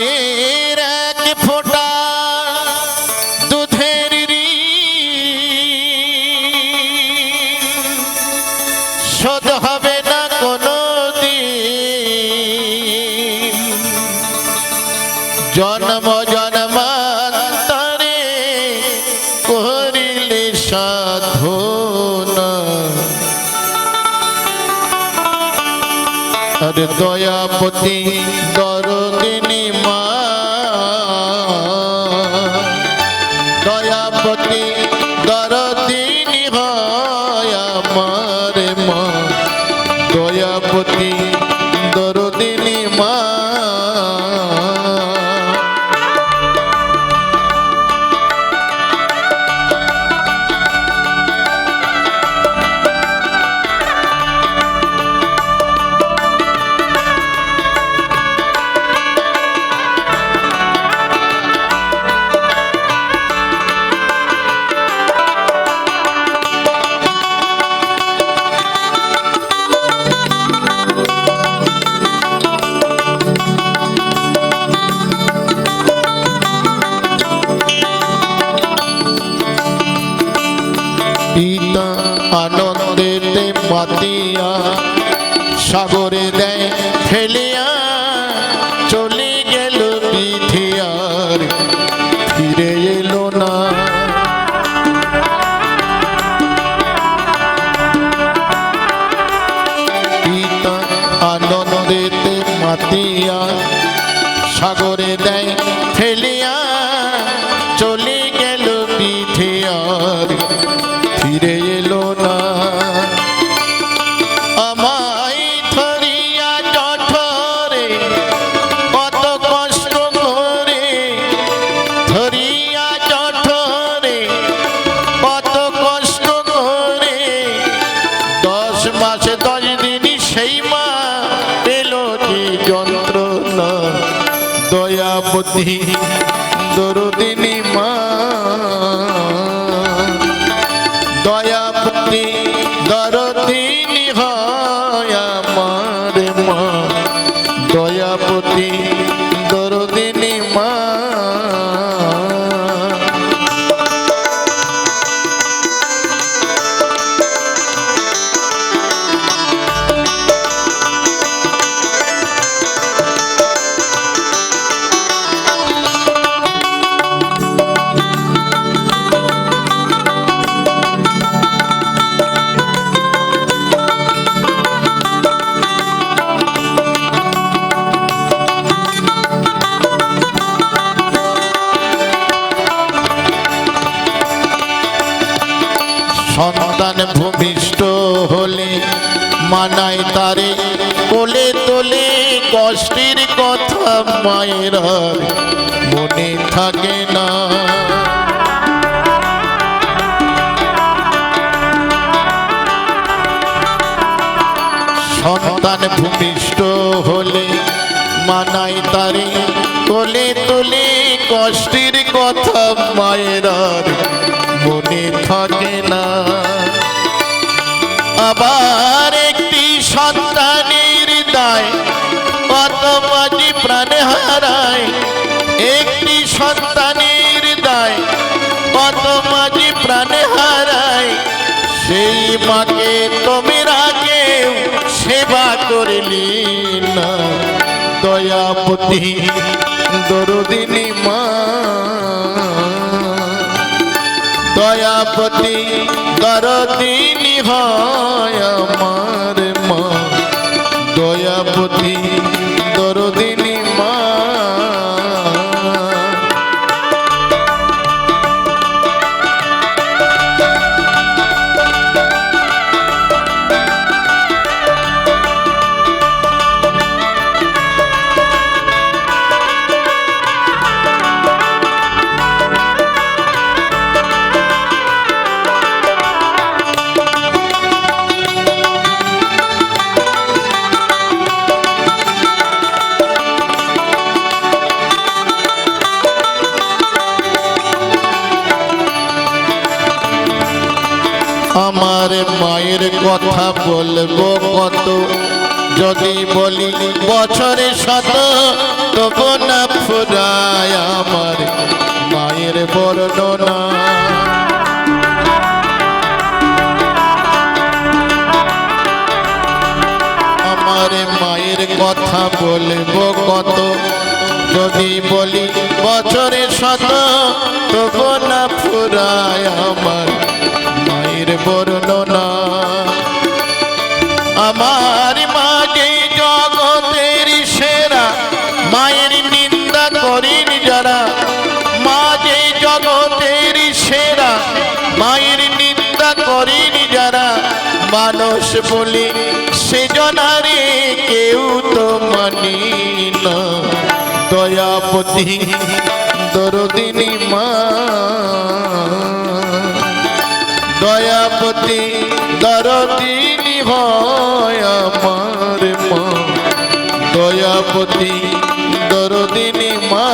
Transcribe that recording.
মায়ের এক ফোটা দুধের শোধ হবে না কোনো জন্ম আর দয়াপতি দরদিনী মা দয়াপতি দরদিনী হয় আমার মা দয়াপতি আনন্দেতে মাতিয়া সাগরে দেয় ফেলিয়া, চলে গেল বিধিয়ার, ফিরে এলো না। পিতা আনন্দেতে মাতিয়া সাগরে দেয় ফেলিয়া মাসে দশ দিন সেই মা পেল কি যন্ত্রণা? দয়াপতি দরদিনী মা দয়াপতি সন্তান ভূমিষ্ঠ হলে, মানায় তারে কোলে তোলে, কষ্টের কথা মায়ের মনে থাকে না। সন্তান ভূমিষ্ঠ হলে, মানায় তারে কোলে তোলে কষ্টের কথা মায়ের আর মনে থাকে না। আবার একটি সন্তানের দায় কত মাঝি প্রাণে হারায়। একটি সন্তানের দায় কত মাঝি প্রাণে হারায়। সেই মাকে তুমি আগে সেবা করলি না। দয়াপতি দরদিনী মা। দয়াপতি দরদিনী হয় আমার মা। দয়াপতি আমার মায়ের কথা বলব কত? যদি বলি বছরে শত, তবু না ফুরায় আমার মায়ের বর্ণনা। আমার মায়ের কথা বলব কত? যদি বলি বছরে শত, তবু না ফুরায় আমার মায়ের বর্ণনা। আমার মাকে জগতের সেরা, মায়ের নিন্দা করিন যারা। মা যে জগতের সেরা, মায়ের নিন্দা করিন যারা। মানুষ বলি সেজনারে কেউ তো মানি না। দয়াপতি দরদিনী মা। দয়াপতি দরদিনী হয় আমার মা। দয়াপতি দরদিনী মা।